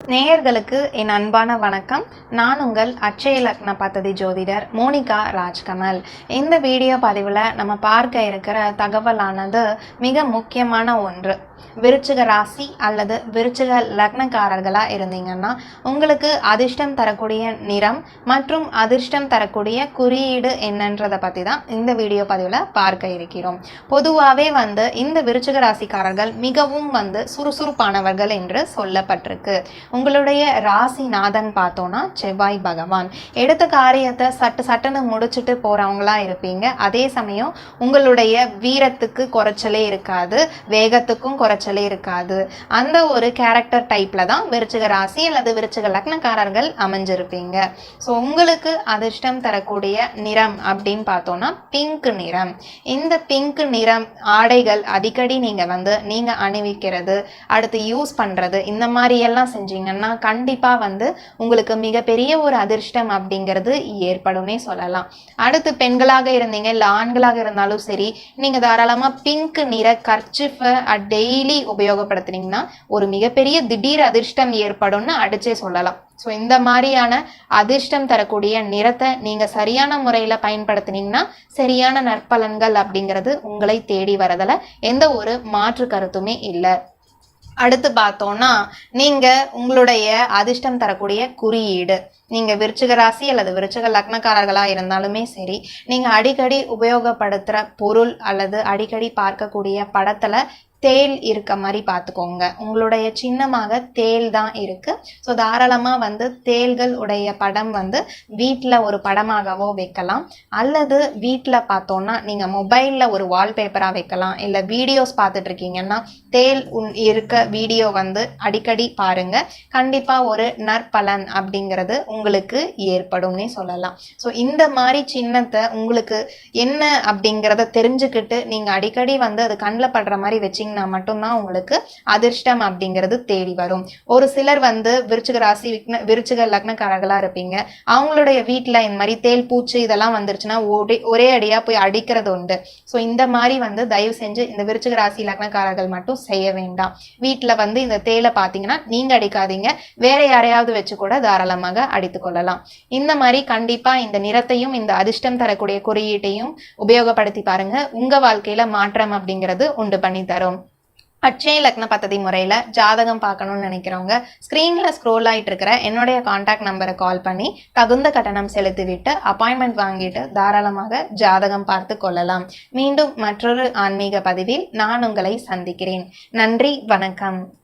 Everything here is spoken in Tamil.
நேயர்களுக்கு என் அன்பான வணக்கம். நான் உங்கள் அச்சய லக்ன பத்ததி ஜோதிடர் மோனிகா ராஜ்கமல். இந்த வீடியோ பதிவில் நம்ம பார்க்க இருக்கிற தகவலானது மிக முக்கியமான ஒன்று. விருச்சிக ராசி அல்லது விருச்சிக லக்னக்காரர்களாக இருந்தீங்கன்னா உங்களுக்கு அதிர்ஷ்டம் தரக்கூடிய நிறம் மற்றும் அதிர்ஷ்டம் தரக்கூடிய குறியீடு என்னன்றதை பற்றி தான் இந்த வீடியோ பதிவில் பார்க்க இருக்கிறோம். பொதுவாகவே வந்து இந்த விருச்சிக ராசிக்காரர்கள் மிகவும் வந்து சுறுசுறுப்பானவர்கள் என்று சொல்லப்பட்டிருக்கு. உங்களுடைய ராசிநாதன் பார்த்தோன்னா செவ்வாய் பகவான். எடுத்த காரியத்தை சட்டு சட்டுன்னு முடிச்சுட்டு போகிறவங்களா இருப்பீங்க. அதே சமயம் உங்களுடைய வீரத்துக்கு குறைச்சலே இருக்காது. வேகத்துக்கும் குறைச்சலே இருக்காது. அந்த ஒரு கேரக்டர் டைப்பில் தான் விருச்சிக ராசி அல்லது விருச்சிக லக்னக்காரர்கள் அமைஞ்சிருப்பீங்க. ஸோ உங்களுக்கு அதிர்ஷ்டம் தரக்கூடிய நிறம் அப்படின்னு பார்த்தோன்னா பிங்க் நிறம். இந்த பிங்க் நிறம் ஆடைகள் அடிக்கடி நீங்கள் வந்து நீங்கள் அணிவிக்கிறது அடுத்து யூஸ் பண்ணுறது இந்த மாதிரி எல்லாம் செஞ்சீங்கன்னா கண்டிப்பாக வந்து உங்களுக்கு மிகப்பெரிய ஒரு அதிர்ஷ்டம் அப்படிங்கிறது ஏற்படும்னே சொல்லலாம். அடுத்து பெண்களாக இருந்தீங்க இல்லை ஆண்களாக இருந்தாலும் சரி நீங்கள் தாராளமாக பிங்க் நிற கர்ச்சிஃபை டெய்லி உபயோகப்படுத்துனீங்கன்னா ஒரு மிகப்பெரிய திடீர் அதிர்ஷ்டம் ஏற்படும்னு அடிச்சே சொல்லலாம். ஸோ இந்த மாதிரியான அதிர்ஷ்டம் தரக்கூடிய நிறத்தை நீங்கள் சரியான முறையில் பயன்படுத்தினீங்கன்னா சரியான நற்பலன்கள் அப்படிங்கிறது உங்களை தேடி வரதில் எந்த ஒரு மாற்று கருத்துமே இல்லை. அடுத்து பார்த்தோம்னா நீங்கள் உங்களுடைய அதிர்ஷ்டம் தரக்கூடிய குறியீடு. நீங்கள் விருச்சிக ராசி அல்லது விருச்சிக லக்னக்காரர்களாக இருந்தாலுமே சரி நீங்கள் அடிக்கடி உபயோகப்படுத்துகிற பொருள் அல்லது அடிக்கடி பார்க்கக்கூடிய படத்தில் தேல் இருக்க மாதிரி பார்த்துக்கோங்க. உங்களுடைய சின்னமாக தேல் தான் இருக்குது ஸோ தாராளமாக வந்து தேள்கள் உடைய படம் வந்து வீட்டில் ஒரு படமாகவோ வைக்கலாம். அல்லது வீட்டில் பார்த்தோன்னா நீங்கள் மொபைலில் ஒரு வால்பேப்பராக வைக்கலாம். இல்லை வீடியோஸ் பார்த்துட்டு இருக்கீங்கன்னா தேல் உன் இருக்க வீடியோ வந்து அடிக்கடி பாருங்க. கண்டிப்பாக ஒரு நற்பலன் அப்படிங்கிறது உங்களுக்கு ஏற்படும்னே சொல்லலாம். ஸோ இந்த மாதிரி சின்னத்தை உங்களுக்கு என்ன அப்படிங்கிறத தெரிஞ்சுக்கிட்டு நீங்கள் அடிக்கடி வந்து அது கண்ணில் படுற மாதிரி வச்சிங்கன்னா மட்டும்தான் உங்களுக்கு அதிர்ஷ்டம் அப்படிங்கிறது தேடி வரும். ஒரு சிலர் வந்து விருச்சிக ராசி விக்ன விருச்சிக லக்னக்காரர்களாக இருப்பீங்க. அவங்களுடைய வீட்டில் இந்த மாதிரி தேல் பூச்சி இதெல்லாம் வந்துருச்சுன்னா ஒரே ஒரே அடியாக போய் அடிக்கிறது உண்டு. ஸோ இந்த மாதிரி வந்து தயவு செஞ்சு இந்த விருச்சிக ராசி லக்னக்காரர்கள் மட்டும் செய்ய வேண்டாம். வீட்டில் வந்து இந்த தேலை பார்த்தீங்கன்னா நீங்கள் அடிக்காதீங்க. வேற யாரையாவது வச்சு கூட தாராளமாக அடித்து கொள்ளலாம். இந்த மாதிரி கண்டிப்பாக இந்த நிறத்தையும் இந்த அதிர்ஷ்டம் தரக்கூடிய குறியீட்டையும் உபயோகப்படுத்தி பாருங்க. உங்கள் வாழ்க்கையில் மாற்றம் அப்படிங்கிறது உண்டு பண்ணி தரும். அட்சய லக்ன பத்ததி முறையில் ஜாதகம் பார்க்கணும்னு நினைக்கிறவங்க ஸ்க்ரீனில் ஸ்க்ரோல் ஆகிட்டு இருக்கிற என்னுடைய காண்டாக்ட் நம்பரை கால் பண்ணி தகுந்த கட்டணம் செலுத்திவிட்டு அப்பாயின்மெண்ட் வாங்கிட்டு தாராளமாக ஜாதகம் பார்த்து கொள்ளலாம். மீண்டும் மற்றொரு ஆன்மீக பதிவில் நான் உங்களை சந்திக்கிறேன். நன்றி வணக்கம்.